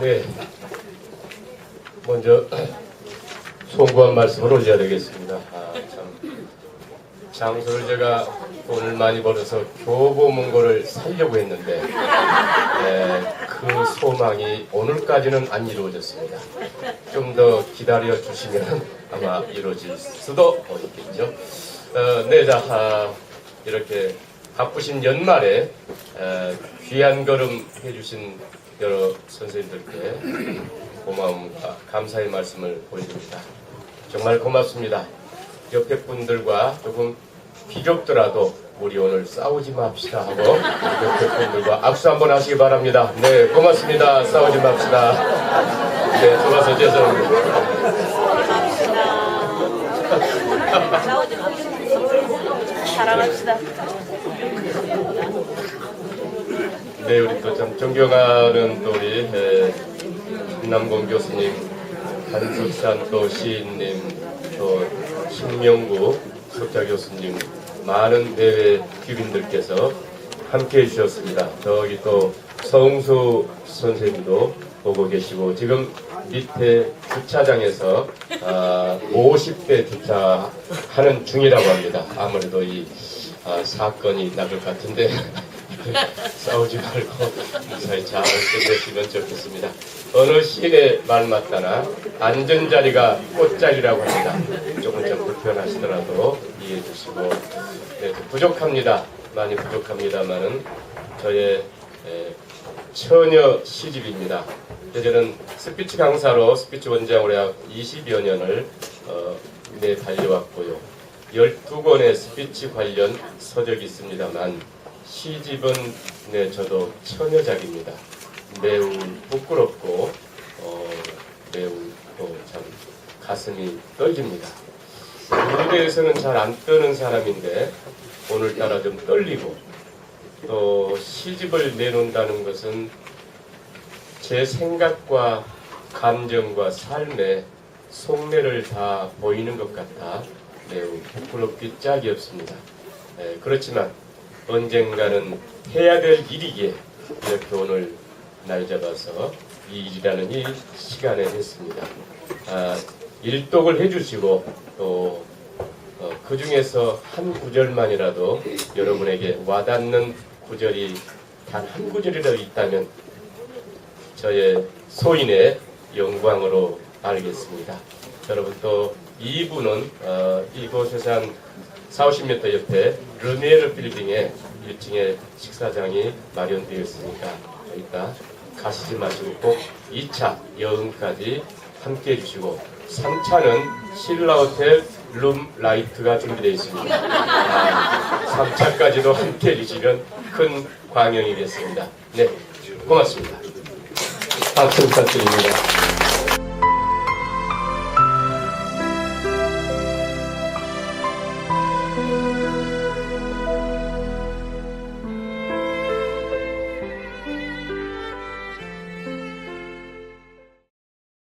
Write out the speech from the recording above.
네. 먼저 송구한 말씀을 올려야 되겠습니다. 아, 참. 장소를 제가 돈을 많이 벌어서 교보문 고를 살려고 했는데 네, 그 소망이 오늘까지는 안 이루어졌습니다. 좀 더 기다려 주시면 아마 이루어질 수도 있겠죠. 어, 네, 자 아, 이렇게 바쁘신 연말에 어, 귀한 걸음 해주신 여러 선생님들께 고마움, 아, 감사의 말씀을 보여드립니다. 정말 고맙습니다. 옆에 분들과 조금 비좁더라도 우리 오늘 싸우지 맙시다 하고 옆에 분들과 악수 한번 하시기 바랍니다. 네, 고맙습니다. 싸우지 맙시다. 네, 좋아서 죄송합니다. 사랑합시다. 네, 우리 또 참 존경하는 또 우리 에, 김남공 교수님, 한석산 또 시인님, 또 신명구 석자 교수님, 많은 대회 귀빈들께서 함께 해주셨습니다. 저기 또 서웅수 선생님도 보고 계시고 지금 밑에 주차장에서 아, 50대 주차하는 중이라고 합니다. 아무래도 이 아, 사건이 날것 같은데 싸우지 말고 무사히 잘 끝내시면 좋겠습니다. 어느 시인의 말 맞다나 안전자리가 꽃자리라고 합니다. 조금 좀 불편하시더라도 이해해 주시고 네, 좀 부족합니다. 많이 부족합니다만은 저의 에, 처녀 시집입니다. 저는 스피치 강사로 스피치 원장으로 약 20여 년을 어, 내 달려왔고요. 12권의 스피치 관련 서적이 있습니다만 시집은 네 저도 처녀작입니다. 매우 부끄럽고 어, 매우 또 참 가슴이 떨립니다. 무대에서는 잘 안 떠는 사람인데 오늘따라 좀 떨리고 또 시집을 내놓는다는 것은 제 생각과 감정과 삶의 속내를 다 보이는 것 같아 매우 부끄럽기 짝이 없습니다. 예, 그렇지만 언젠가는 해야 될 일이기에 이렇게 오늘 날 잡아서 이 일이라는 이 시간에 했습니다. 아, 일독을 해주시고 또 어, 그 중에서 한 구절만이라도 여러분에게 와닿는 구절이 단 한 구절이라도 있다면 저의 소인의 영광으로 알겠습니다. 여러분 또 이분은 어, 이곳에서 한 4, 50m 옆에 르메르 빌딩에 1층에 식사장이 마련되어 있으니까 이따 가시지 마시고 꼭 2차 여흥까지 함께 해주시고 3차는 신라 호텔 룸 라이트가 준비되어 있습니다. 아, 3차까지도 함께 해주시면 큰 광영이겠습니다. 네, 고맙습니다. 박수 부탁드립니다.